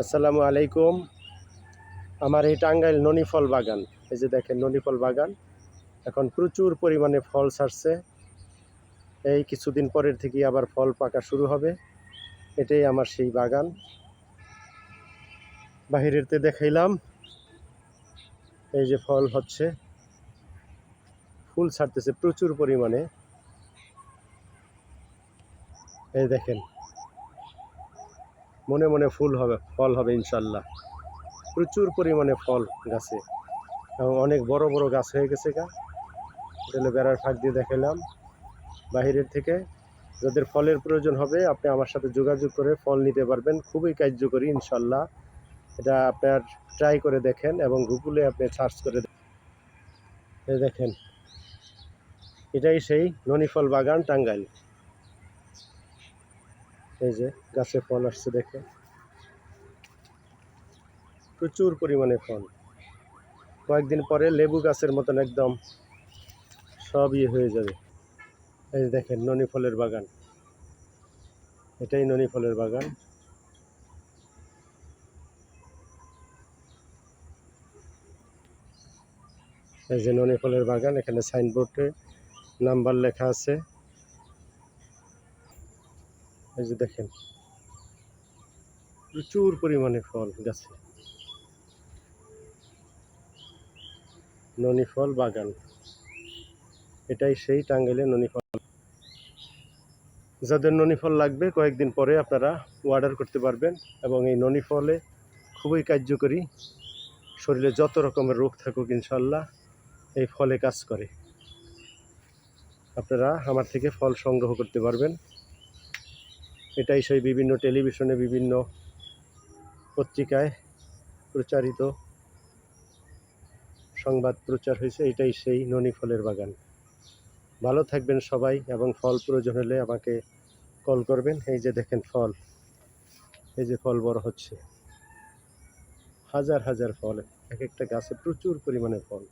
আসসালামু আলাইকুম। আমার এই টাঙ্গাইল ননি ফল বাগান, এই যে দেখেন ননি ফল বাগান, এখন প্রচুর পরিমাণে ফল ছাড়ছে। এই কিছুদিন পরের থেকে আবার ফল পাকা শুরু হবে। এটাই আমার সেই বাগান। বাহিরেতে দেখাইলাম, এই যে ফল হচ্ছে। ফুল ছাড়তেছে প্রচুর পরিমাণে। এই দেখেন মনে মনে ফুল হবে, ফল হবে ইনশাল্লাহ। প্রচুর পরিমাণে ফল গাছে। এবং অনেক বড় বড় গাছ হয়ে গেছে গা। এটা বেড়ার ফাঁক দিয়ে দেখালাম বাহিরের থেকে যাদের ফলের প্রয়োজন হবে, আপনি আমার সাথে যোগাযোগ করে ফল নিতে পারবেন। খুবই কার্যকরী ইনশাল্লাহ। এটা আপনার ট্রাই করে দেখেন এবং গুগলে আপনি সার্চ করে দেখেন। এটাই সেই ননিফল বাগান টাঙ্গাইল। এই যে গাছে ফল আসছে দেখে। প্রচুর পরিমাণে ফল। কয়েকদিন পরে লেবু গাছের মতন একদম সব ইয়ে হয়ে যাবে। এই দেখেন ননি ফলের বাগান। এটাই ননি ফলের বাগান। এই যে ননি ফলের বাগান, এখানে সাইনবোর্ডে নাম্বার লেখা আছে। এই যে দেখেন, প্রচুর পরিমাণে ফল গাছে। ননি ফল বাগান। এটাই সেই টাঙ্গাইলের ননি ফল যাদের ননি ফল লাগবে, কয়েকদিন পরে আপনারা অর্ডার করতে পারবেন এবং এই ননি ফলে খুবই কার্যকরী। শরীরে যত রকমের রোগ থাকুক ইনশাল্লাহ এই ফলে কাজ করে। আপনারা আমার থেকে ফল সংগ্রহ করতে পারবেন। এটাই সেই বিভিন্ন টেলিভিশনে বিভিন্ন পত্রিকায় প্রচারিত সংবাদ প্রচার হয়েছে, এটাই সেই ননি ফলের বাগান। ভালো থাকবেন সবাই এবং ফল প্রয়োজন হলে আমাকে কল করবেন। এই যে দেখেন ফল, এই যে ফল বড় হচ্ছে। হাজার হাজার ফল, এক একটা গাছে প্রচুর পরিমাণে ফল।